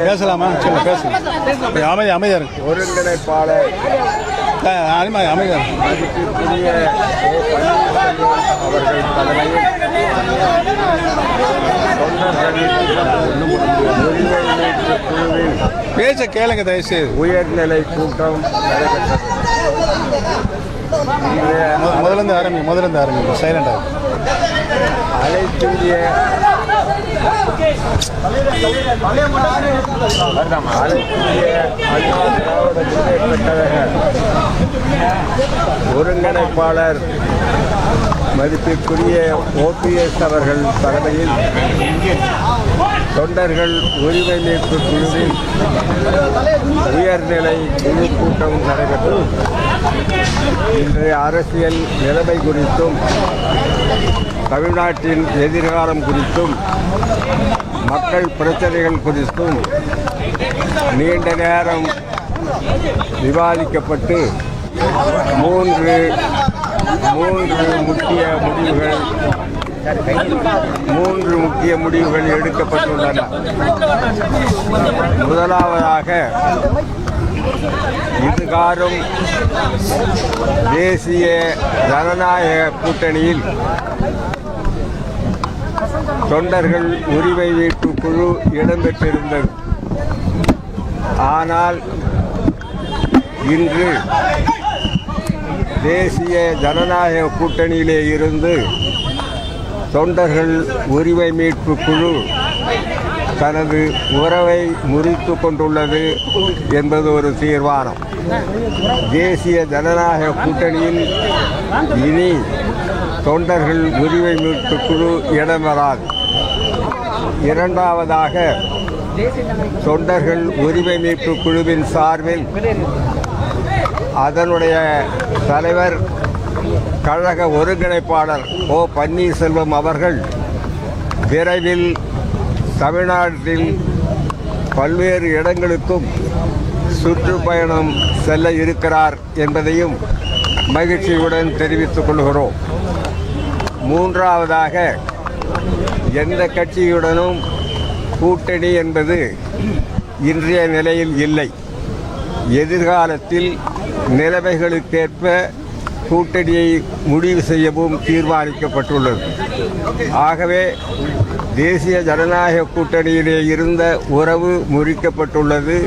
பேசலாமா? சொல்ல பேசலாம். அமைதி அமைதியா இருக்கு ஒருங்கிணைப்பாளர் அனிமா அமைதியா இருக்கு அவர்கள் தலைமையில் குழுவின் பேச்ச கேளுங்க தயவுசெய்து. உயர்நிலை கூட்டம் நடைபெற்றது. இன்றைய மு- முதல்ல இருந்து ஆரம்பி முதல்ல இருந்து ஆரம்பி சைலண்டா அனைத்திந்திய ஒருங்கிணைப்பாளர் மதிப்பிற்குரிய ஓபிஎஸ் அவர்கள் தலைமையில் தொண்டர்கள் உரிமை மீட்பு குழுவின் உயர்நிலை குழு கூட்டம் நடைபெற்றது. இன்றைய அரசியல் நிலைமை குறித்தும் தமிழ்நாட்டின் எதிர்காலம் குறித்தும் மக்கள் பிரச்சனைகள் குறித்தும் நீண்ட நேரம் விவாதிக்கப்பட்டு மூன்று மூன்று முக்கிய முடிவுகள் மூன்று முக்கிய முடிவுகள் எடுக்கப்பட்டுள்ளன. முதலாவதாக இதுகாரும் தேசிய ஜனநாயக கூட்டணியில் தொண்டர்கள் உரிமை மீட்பு குழு இடம்பெற்றிருந்தது. ஆனால் இன்று தேசிய ஜனநாயக கூட்டணியிலே இருந்து தொண்டர்கள் உரிமை மீட்பு குழு தனது உறவை முறித்து கொண்டுள்ளது என்பது ஒரு தீர்மானம். தேசிய ஜனநாயக கூட்டணியில் இனி தொண்டர்கள் உரிமை மீட்பு குழு இடம்பெறாது. இரண்டாவதாக தொண்டர்கள் உரிமை மீட்பு குழுவின் சார்பில் அதனுடைய தலைவர் கழக ஒருங்கிணைப்பாளர் ஓ பன்னீர்செல்வம் அவர்கள் விரைவில் தமிழ்நாட்டில் பல்வேறு இடங்களுக்கும் சுற்றுப்பயணம் செல்ல இருக்கிறார் என்பதையும் மகிழ்ச்சியுடன் தெரிவித்துக் கொள்கிறோம். மூன்றாவதாக எந்த கட்சியுடனும் கூட்டணி என்பது இன்றைய நிலையில் இல்லை. எதிர்காலத்தில் நிலைமைகளுக்கேற்ப கூட்டணியை முடிவு செய்யவும் தீர்மானிக்கப்பட்டுள்ளது. ஆகவே தேசிய ஜனநாயக கூட்டணியிலே இருந்த உறவு முறிக்கப்பட்டுள்ளது.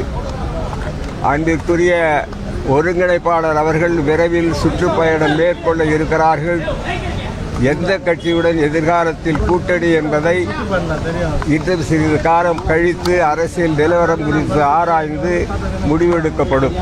அன்றிற்குரிய ஒருங்கிணைப்பாளர் அவர்கள் விரைவில் சுற்றுப்பயணம் மேற்கொள்ள இருக்கிறார்கள். எந்த கட்சியுடன் எதிர்காலத்தில் கூட்டணி என்பதை இன்னும் சிறிது காலம் கழித்து அரசியல் நிலவரம் குறித்து ஆராய்ந்து முடிவெடுக்கப்படும்.